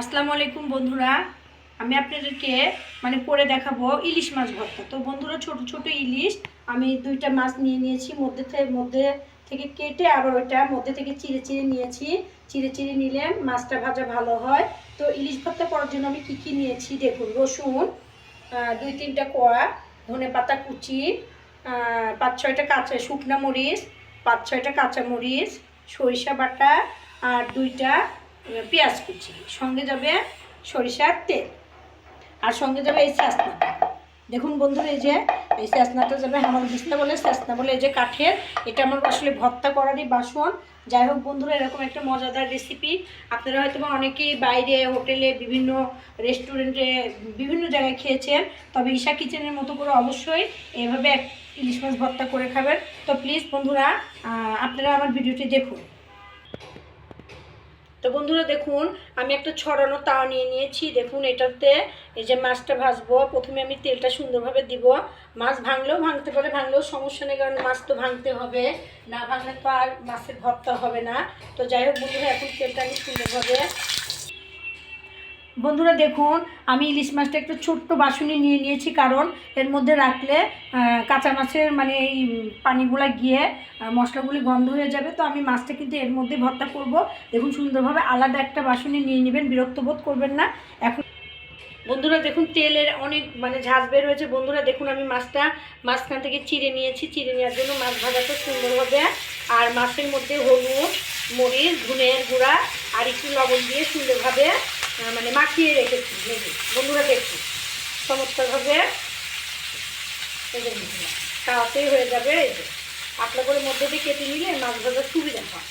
আসসালামু আলাইকুম বন্ধুরা। আমি আপনাদেরকে মানে করে দেখাবো ইলিশ মাছ ভর্তা। তো বন্ধুরা, ছোট ছোট ইলিশ আমি দুইটা মাছ নিয়ে নিয়েছি। মধ্যে থেকে মধ্যে থেকে কেটে আবার ওইটা মধ্যে থেকে চিড়ে চিড়ে নিয়েছি। চিড়ে চিড়ে নিলে মাছটা ভাজা ভালো হয়। তো ইলিশ ভর্তা করার জন্য আমি কি কি নিয়েছি দেখুন, রসুন দুই, তিনটা কোয়া, ধনে পাতা কুচি পাঁচ, ছয়টা কাঁচা শুকনা মরিচ, পাঁচ, ছয়টা কাঁচা মরিচ, সরিষা বাটা আর দুইটা পেঁয়াজ কুচি। সঙ্গে যাবে সরিষার তেল। আর সঙ্গে যাবে এই চেসনা দেখুন বন্ধুরা, এই যে এই চেসনাটা যাবে আমার বিছনা বলে চেসনা বলে এই যে কাঠের, এটা আমার আসলে ভর্তা করারই বাসন। যাই হোক বন্ধুরা, এরকম একটা মজাদার রেসিপি আপনারা হয়তো বা অনেকেই বাইরে, হোটেলে, বিভিন্ন রেস্টুরেন্টে বিভিন্ন জায়গায় খেয়েছেন। তবে ঈশা কিচেনের মতো করে অবশ্যই এভাবে ইলিশ মাছ ভর্তা করে খাবেন। তো প্লিজ বন্ধুরা আপনারা আমার ভিডিওটি দেখুন। তো বন্ধুরা দেখুন, আমি একটা ছড়ানো তাও নিয়ে নিয়েছি। দেখুন, এটাতে এই যে মাছটা ভাজবো, প্রথমে আমি তেলটা সুন্দরভাবে দিব। মাছ ভাঙলেও ভাঙতে পারে, ভাঙলেও সমস্যা নেই, কারণ মাছ তো ভাঙতে হবে। না ভাঙলে তো আর মাছের ভর্তা হবে না। তো যাই হোক বন্ধুরা, এখন তেলটা আমি সুন্দরভাবে বন্ধুরা দেখুন, আমি ইলিশ মাছটা একটু ছোট্ট বাসুনি নিয়ে নিয়েছি, কারণ এর মধ্যে রাখলে কাঁচা মাছের মানে এই পানিগুলো গিয়ে মশলাগুলি গন্ধ হয়ে যাবে। তো আমি মাছটা কিন্তু এর মধ্যে ভর্তা করব। দেখুন, সুন্দরভাবে আলাদা একটা বাসুনি নিয়ে নেবেন, বিরক্ত বোধ করবেন না। এখন বন্ধুরা দেখুন, তেলের অনেক মানে ঝাঁজ বের হয়েছে। বন্ধুরা দেখুন, আমি মাছটা মাঝখান থেকে চিড়ে নিয়েছি। চিড়ে নেওয়ার জন্য মাছ ভাজাটা সুন্দর হবে। আর মাছের মধ্যে হলুদ, মরিচ, ধুনের গুঁড়া আর একটু লবণ দিয়ে সুন্দরভাবে মানে মাখিয়ে রেখেছি। বন্ধুরা দেখুন, চমৎকারভাবে। তাড়াতাড়ি হয়ে যাবে। পাতলা করে মধ্যে দিয়ে কেটে নিলে মাছ ভাজার সুবিধা হয়।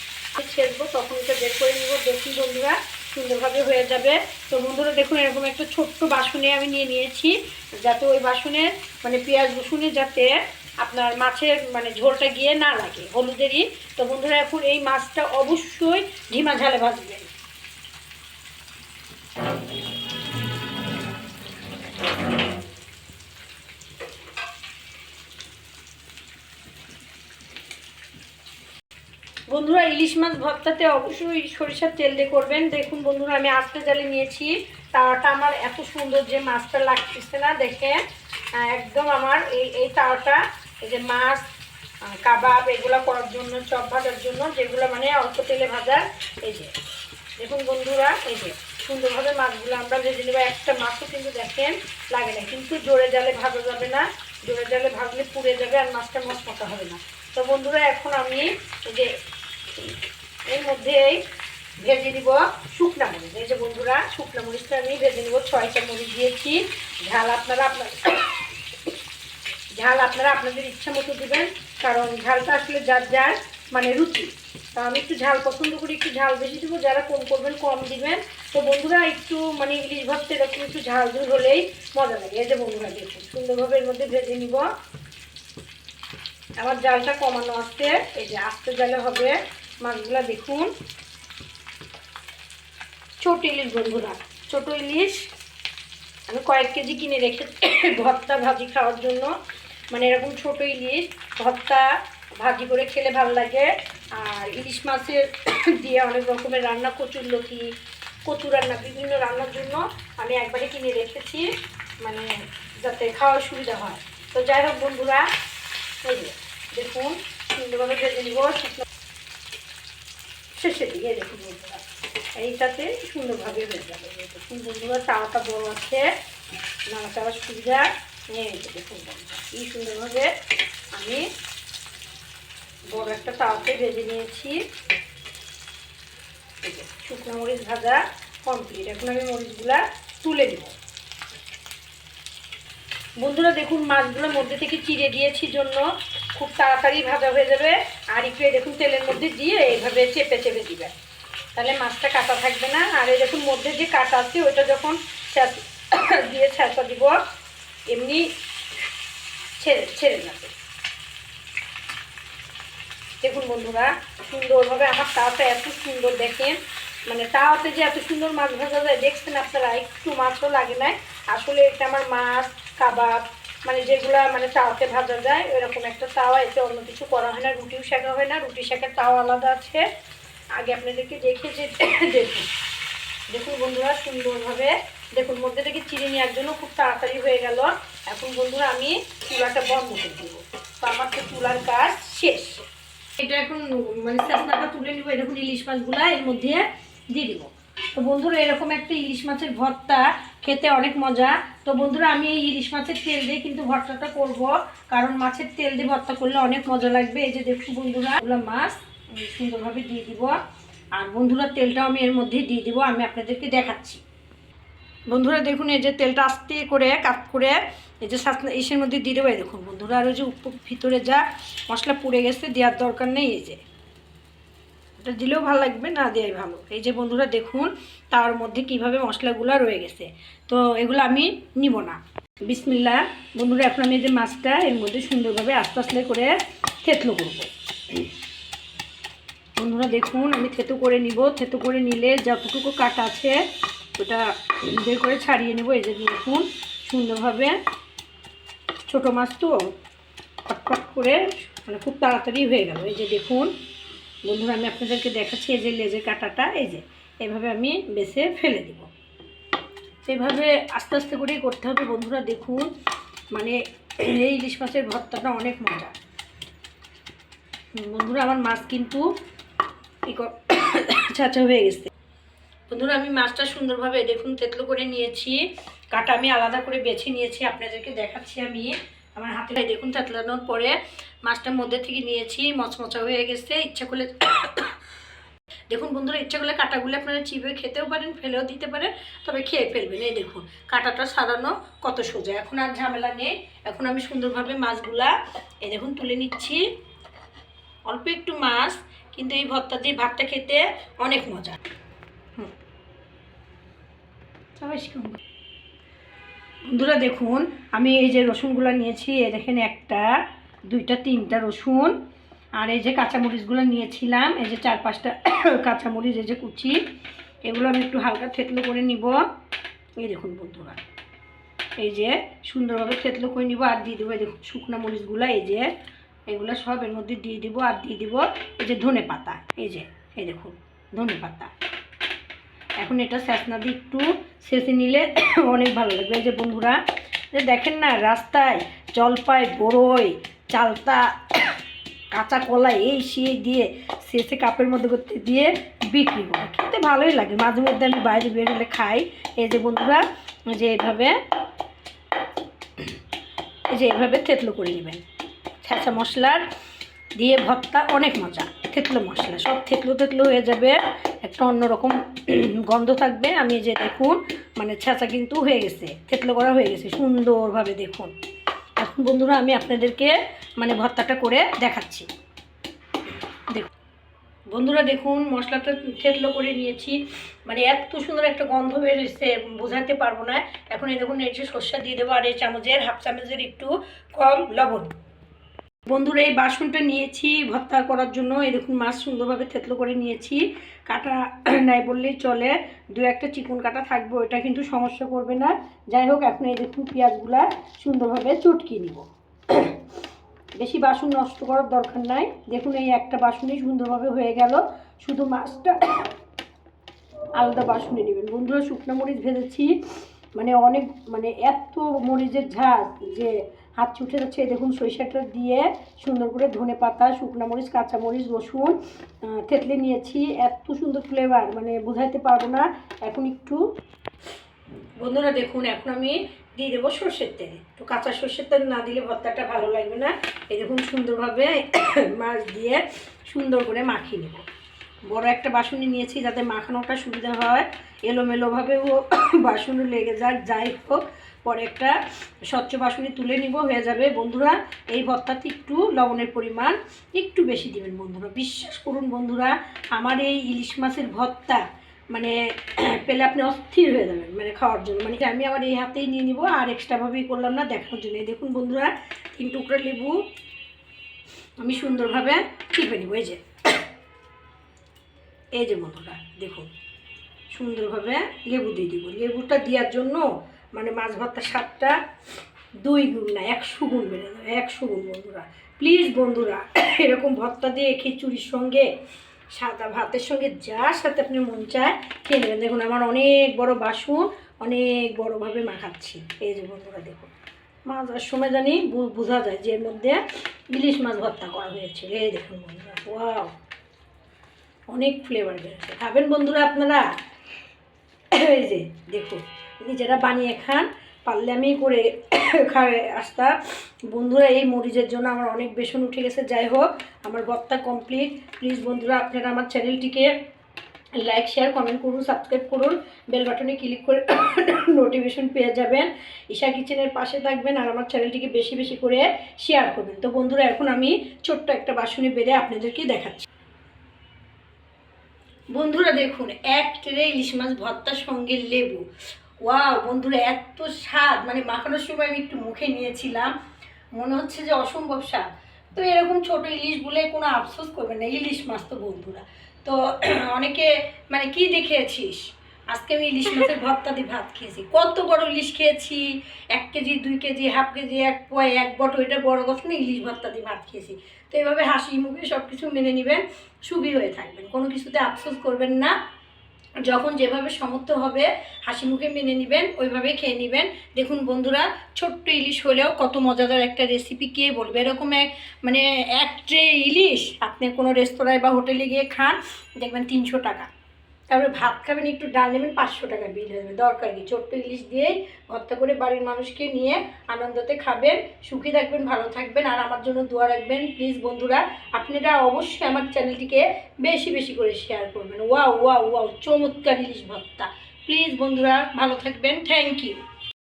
ছেড়বো, তখন এটা বের করে নিব। দেখুন বন্ধুরা সুন্দরভাবে হয়ে যাবে। তো বন্ধুরা দেখুন, এরকম একটা ছোট্ট বাসনে আমি নিয়ে নিয়েছি, যাতে ওই বাসনে মানে পেঁয়াজ রসুনে যাতে আপনার মাছের মানে ঝোলটা গিয়ে না লাগে, হলুদেরই। তো বন্ধুরা এখন এই মাছটা অবশ্যই ঢিমা ঝালে ভাজবেন। বন্ধুরা, ইলিশ মাছ ভর্তাতে অবশ্যই সরিষার তেল দিয়ে করবেন। দেখুন বন্ধুরা, আমি আস্তে জালে নিয়েছি। তাওয়াটা আমার এত সুন্দর যে মাছটা লাগতেছে না দেখে একদম আমার এই এই তাওয়াটা, এই যে মাছ কাবাব, এগুলো করার জন্য, চপ ভাজার জন্য, যেগুলো মানে অল্প তেলে ভাজা, এই যে। দেখুন বন্ধুরা, এই যে সুন্দরভাবে মাছগুলো আমরা ভেজে নেব। একটা মাছও কিন্তু দেখেন লাগে না, কিন্তু জোরে জালে ভাজা যাবে না। জোরে জালে ভাজলে পুড়ে যাবে আর মাছটা মশমটা হবে না। তো বন্ধুরা, এখন আমি এই যে এর মধ্যেই ভেজে শুকনা মরিচ। এই যে বন্ধুরা, শুকনা মরিচটা আমি ভেজে ছয়টা মরিচ দিয়েছি। ঝাল আপনারা আপনার ঝাল আপনারা আপনাদের ইচ্ছা মতো দিবেন, কারণ ঝালটা আসলে যার যার মানে রুচি। তা আমি একটু ঝাল পছন্দ করি, একটু ঝাল বেশি দেবো। যারা কম করবেন, কম দিবেন। তো বন্ধুরা, একটু মানে ইলিশ ভাবতে এরকম একটু ঝাল ঝুল হলেই মজা লাগে। এই যে বন্ধুরা, দেখুন, সুন্দরভাবে এর মধ্যে ভেজে নিব। আমার জালটা কমানো আসতে এই যে আস্তে জালে হবে। মাছগুলা দেখুন। ছোট ইলিশ বন্ধুরা, ছোট ইলিশ। আমি কয়েক কেজি কিনে রেখে ভর্তা ভাজি খাওয়ার জন্য মানে এরকম ছোট ইলিশ, ভর্তা ভাজি করে খেলে ভালো লাগে। আর ইলিশ মাছের দিয়ে অনেক রকমের রান্না, কচুর লতি কচু রান্না, বিভিন্ন রান্নার জন্য আমি একবারে কিনে রেখেছি মানে যাতে খাওয়ার সুবিধা হয়। তো যাই হোক বন্ধুরা, এই দেখুন, সুন্দরভাবে ভেজে নিব শুকনো শেষে দিয়ে দেখুন বন্ধুরা এইটাতে সুন্দরভাবে হয়ে যাবে। এই দেখুন, বন্ধুরা তাওয়াটা বড় আছে। নানা চাওয়ার সুবিধা এই যে দেখুন কি সুন্দরভাবে আমি বড় একটা তাওয়াতে ভেজে নিয়েছি। শুকনো মরিচ ভাজা কমপ্লিট এখন আমি মরিচগুলা তুলে নেব। বন্ধুরা, দেখুন মাছগুলোর মধ্যে থেকে চিড়ে দিয়েছি জন্য। খুব তাড়াতাড়ি ভাজা হয়ে যাবে। আর একটু দেখুন তেলের মধ্যে দিয়ে এইভাবে চেপে চেপে দিবেন তাহলে মাছটা কাটা থাকবে না। আর এই দেখুন মধ্যে যে কাটা আছে, ওইটা যখন দিয়ে ছ্যাঁচা দিব, এমনি ছেড়ে ছেড়ে যাবে। দেখুন বন্ধুরা, সুন্দরভাবে আমার তাওয়াটা এত সুন্দর দেখেন। মানে তাওয়াতে যে এত সুন্দর মাছ ভাজা যায়, দেখছেন আপনারা? একটু মাছও লাগে না আসলে এটা আমার মাছ, কাবাব মানে যেগুলা মানে তাওয়াতে ভাজা যায় এরকম একটা তাওয়া এতে অন্য কিছু করা হয় না, রুটিও শেখা হয় না, রুটি শেখার তাওয়া আলাদা আছে। আগে আপনাদেরকে দেখে যে দেখুন। দেখুন বন্ধুরা, সুন্দরভাবে। দেখুন, মধ্যে থেকে চিনি নেওয়ার জন্য খুব তাড়াতাড়ি হয়ে গেল। এখন বন্ধুরা, আমি চুলাটা বন্ধ করে দেবো। তো আমার তো চুলার কাজ শেষ। এটা এখন মানে চেষ্টাটা তুলে নিব এরকম ইলিশ মাছগুলা এর মধ্যে দিয়ে দিব। তো বন্ধুরা, এরকম একটা ইলিশ মাছের ভর্তা খেতে অনেক মজা। তো বন্ধুরা, আমি এই ইলিশ মাছের তেল দিয়ে কিন্তু ভর্তাটা করব। কারণ মাছের তেল দিয়ে ভর্তা করলে অনেক মজা লাগবে। এই যে দেখুন বন্ধুরা ওগুলো মাছ সুন্দরভাবে দিয়ে দিব। আর বন্ধুরা, তেলটাও আমি এর মধ্যে দিয়ে দিব, আমি আপনাদেরকে দেখাচ্ছি। বন্ধুরা, দেখুন এই যে তেলটা আস্তে করে কাপ করে, এই যে সাত ইসের মধ্যে দিয়ে দেবো। দেখুন বন্ধুরা, আর ওই যে ভিতরে যা মশলা পুড়ে গেছে, দেওয়ার দরকার নেই এই যে। ওটা দিলেও ভালো লাগবে, না দেওয়াই ভালো। এই যে বন্ধুরা, দেখুন তার মধ্যে কীভাবে মশলাগুলো রয়ে গেছে। তো এগুলো আমি নিব না। বিসমিল্লা বন্ধুরা, এখন আমি যে মাছটা এর মধ্যে সুন্দরভাবে আস্তে আস্তে করে থেতলো করব। বন্ধুরা, দেখুন, আমি থেতো করে নিব। থেতো করে নিলে যতটুকু কাটা আছে, ওটা বের করে ছাড়িয়ে নেব। এই যে দেখুন, সুন্দরভাবে ছোটো মাছ তো ফটফট করে মানে খুব তাড়াতাড়ি হয়ে গেল। এই যে দেখুন বন্ধুরা, আমি আপনাদেরকে দেখাচ্ছি এই যে লেজের কাটাটা, এই যে। এভাবে আমি বেছে ফেলে দিব। এভাবে আস্তে আস্তে করেই করতে হবে বন্ধুরা, দেখুন। মানে এই ইলিশ মাছের ভর্তাটা অনেক মজা। বন্ধুরা, আমার মাছ কিন্তু ছাঁচা হয়ে গেছে। বন্ধুরা, আমি মাছটা সুন্দরভাবে দেখুন, তেতলো করে নিয়েছি। কাটা আমি আলাদা করে বেছে নিয়েছি, আপনাদেরকে দেখাচ্ছি আমি। আমার হাতে দেখুন, তেতলানোর পরে মাছটার মধ্যে থেকে নিয়েছি, মচমচা হয়ে গেছে, ইচ্ছা করলে দেখুন বন্ধুরা, ইচ্ছা করলে কাটাগুলো আপনারা চিবে খেতেও পারেন, ফেলেও দিতে পারেন, তবে খেয়ে ফেলবেন। এই দেখুন, কাটাটা সারানো কত সোজা। এখন আর ঝামেলা নেই। এখন আমি সুন্দরভাবে মাছগুলা, এই দেখুন, তুলে নিচ্ছি। অল্প একটু মাছ, কিন্তু এই ভর্তা দিয়ে ভাতটা খেতে অনেক মজা। বন্ধুরা, দেখুন, আমি এই যে রসুনগুলো নিয়েছি এ দেখেন একটা। দুইটা, তিনটা রসুন আর এই যে কাঁচামরিচগুলো নিয়েছিলাম, এই যে চার পাঁচটা কাঁচামরিচ, এই যে কুচি, এগুলো আমি একটু হালকা থেতলো করে নিব। এই দেখুন বন্ধুরা, এই যে সুন্দরভাবে থেতলো করে নিব আর দিয়ে দেবো এই দেখুন শুকনো মরিচগুলো, এই যে এগুলো সব এর মধ্যে দিয়ে দিব আর দিয়ে দিব এই যে ধনে পাতা, এই যে, এই দেখুন ধনে পাতা। এখন এটা স্যাঁচনা দিয়ে একটু সেঁচে নিলে অনেক ভালো লাগবে। এই যে বন্ধুরা যে দেখেন না, রাস্তায় জলপাই বড়ই চালতা, কাঁচা কলা, এই সেই দিয়ে শেষে কাপের মধ্যে করতে দিয়ে বিক্রি করে খেতে ভালোই লাগে। মাঝে মধ্যে আমি বাইরে বের হলে খাই। এই যে বন্ধুরা যে এইভাবে এই যে এইভাবে থেতলো করে নেবেন। ছ্যাঁচা মশলার দিয়ে ভর্তা অনেক মজা। থেতলো মশলা, সব থেতলো থেতলো হয়ে যাবে। একটা অন্যরকম গন্ধ থাকবে। আমি যে দেখুন মানে ছ্যাঁচা কিন্তু হয়ে গেছে। থেতলো করা হয়ে গেছে। সুন্দরভাবে দেখুন। এখন বন্ধুরা আমি আপনাদেরকে মানে ভর্তাটা করে দেখাচ্ছি। দেখুন। বন্ধুরা দেখুন, মশলাটা থেতলো করে নিয়েছি। মানে এত সুন্দর একটা গন্ধ বেরিয়েছে, বোঝাতে পারব না। এখন এই দেখুন, এই যে সর্ষা দিয়ে দেবো আর এই চামচের, হাফ চামচের একটু কম লবণ। বন্ধুরা, এই বাসনটা নিয়েছি, ভর্তা করার জন্য। এই দেখুন মাছ সুন্দরভাবে থেতলো করে নিয়েছি। কাটা নাই বললেই চলে। দু একটা চিকন কাটা থাকবে, ওটা কিন্তু সমস্যা করবে না। যাই হোক, এখন এই দেখুন পেঁয়াজগুলা সুন্দরভাবে চটকিয়ে নিব। বেশি বাসন নষ্ট করার দরকার নাই। দেখুন, এই একটা বাসনই সুন্দরভাবে হয়ে গেল। শুধু মাছটা আলাদা বাসনে নেবেন। বন্ধুরা, শুকনো মরিচ ভেজেছি। মানে অনেক মানে এত মরিচের ঝাঁজ যে হাত ছুটে যাচ্ছে এই দেখুন সরিষাটা দিয়ে সুন্দর করে ধনে পাতা, শুকনো মরিচ, কাঁচা মরিচ, রসুন থেতলে নিয়েছি। এত সুন্দর ফ্লেভার মানে বোঝাইতে পারব না। এখন একটু বন্ধুরা দেখুন, এখন আমি দিয়ে দেবো সর্ষের তেল। তো কাঁচা সর্ষের তেল না দিলে ভর্তাটা ভালো লাগবে না। এই দেখুন সুন্দরভাবে মাছ দিয়ে সুন্দর করে মাখিয়ে নেব। বড় একটা বাসনে নিয়েছি যাতে মাখানোটা সুবিধা হয়। এলোমেলোভাবেও বাসনে লেগে যাক, যাই হোক। পরে একটা স্বচ্ছ বাসনে তুলে নিব, হয়ে যাবে। বন্ধুরা, এই ভর্তাতে একটু লবণের পরিমাণ একটু বেশি দিবেন বন্ধুরা। বিশ্বাস করুন বন্ধুরা, আমার এই ইলিশ মাছের ভর্তা মানে পেলে আপনি অস্থির হয়ে যাবেন মানে খাওয়ার জন্য। মানে আমি আমার এই হাতেই নিয়ে নিব, আর এক্সট্রাভাবেই করলাম না, দেখানোর জন্য। দেখুন বন্ধুরা, তিন টুকরা লেবু আমি সুন্দরভাবে চিপে নিব। এই যে এই যে বন্ধুরা, দেখুন, সুন্দরভাবে লেবু দিয়ে দিব। লেবুটা দেওয়ার জন্য মানে মাছ ভর্তার স্বাদটা দুই গুণ না, একশো গুণ বেড়ে যাবে, একশো গুণ বন্ধুরা। প্লিজ বন্ধুরা, এরকম ভর্তা দিয়ে খিচুড়ির সঙ্গে, সাদা ভাতের সঙ্গে যার সাথে আপনি মন চায় খেয়ে নেবেন। দেখুন, আমার অনেক বড় বাসন অনেক বড়োভাবে মাখাচ্ছি। এই যে বন্ধুরা, দেখুন। মাছ সময় জানি বোঝা যায় যে এর মধ্যে ইলিশ মাছ ভর্তা করা হয়েছে। এই দেখুন বন্ধুরা, ওয়াও! অনেক ফ্লেভার বেরোচ্ছে খাবেন বন্ধুরা আপনারা? এই যে, দেখুন। নিজেরা বানিয়ে খান, পারলে আমি করে খাই। আসতা বন্ধুরা, এই মরিচের জন্য আমার অনেক বেসন উঠে গেছে। যাই হোক, আমার ভর্তা কমপ্লিট প্লিজ বন্ধুরা, আপনারা আমার চ্যানেলটিকে লাইক শেয়ার কমেন্ট করুন সাবস্ক্রাইব করুন। বেল বাটনে ক্লিক করে নোটিফিকেশন পেয়ে যাবেন। ঈশা কিচেনের পাশে থাকবেন আর আমার চ্যানেলটিকে বেশি বেশি করে শেয়ার করবেন। তো বন্ধুরা, এখন আমি ছোট্ট একটা বাসনে বেড়ে আপনাদেরকে দেখাচ্ছি। বন্ধুরা, দেখুন, এক ট্রে ইলিশ মাছ ভর্তার সঙ্গে লেবু। ওয়াও, বন্ধুরা, এত স্বাদ। মানে মাখানোর সময় আমি একটু মুখে নিয়েছিলাম। মনে হচ্ছে যে অসম্ভব স্বাদ। তো এরকম ছোট ইলিশ বলে কোনো আফসোস করবেন না। ইলিশ মাছ তো, বন্ধুরা। তো অনেকে মানে কি দেখেছিস আজকে আমি ইলিশ মাছের ভর্তা দিয়ে ভাত খেয়েছি। কত বড় ইলিশ খেয়েছি। এক কেজি, দুই কেজি, হাফ কেজি, এক পয়, এক বটো এটা বড় কথা না, ইলিশ ভর্তা দিয়ে ভাত খেয়েছি। তো এভাবে হাসি মুখে সব কিছু মেনে নেবেন, সুখী হয়ে থাকবেন। কোনো কিছুতে আফসোস করবেন না। যখন যেভাবে সমর্থ হবে, হাসি মুখে মেনে নেবেন, ওইভাবে খেয়ে নেবেন। দেখুন বন্ধুরা, ছোট্ট ইলিশ হলেও কত মজাদার একটা রেসিপি কে বলবে? এরকম এক মানে এক ট্রে ইলিশ, আপনি কোনো রেস্তোরাঁয় বা হোটেলে গিয়ে খান, দেখবেন তিনশো টাকা। তারপরে ভাত খাবেন, একটু ডাল নেবেন, পাঁচশো টাকা বিল হয়ে যাবে। দরকার কি? ছোট্ট ইলিশ দিয়েই ভর্তা করে বাড়ির মানুষকে নিয়ে আনন্দতে খাবেন, সুখী থাকবেন, ভালো থাকবেন। আর আমার জন্য দোয়া রাখবেন প্লিজ বন্ধুরা আপনারা অবশ্যই আমার চ্যানেলটিকে বেশি বেশি করে শেয়ার করবেন। ওয়াও ওয়াও ওয়াও, চমৎকার ইলিশ ভর্তা। প্লিজ বন্ধুরা, ভালো থাকবেন। Thank you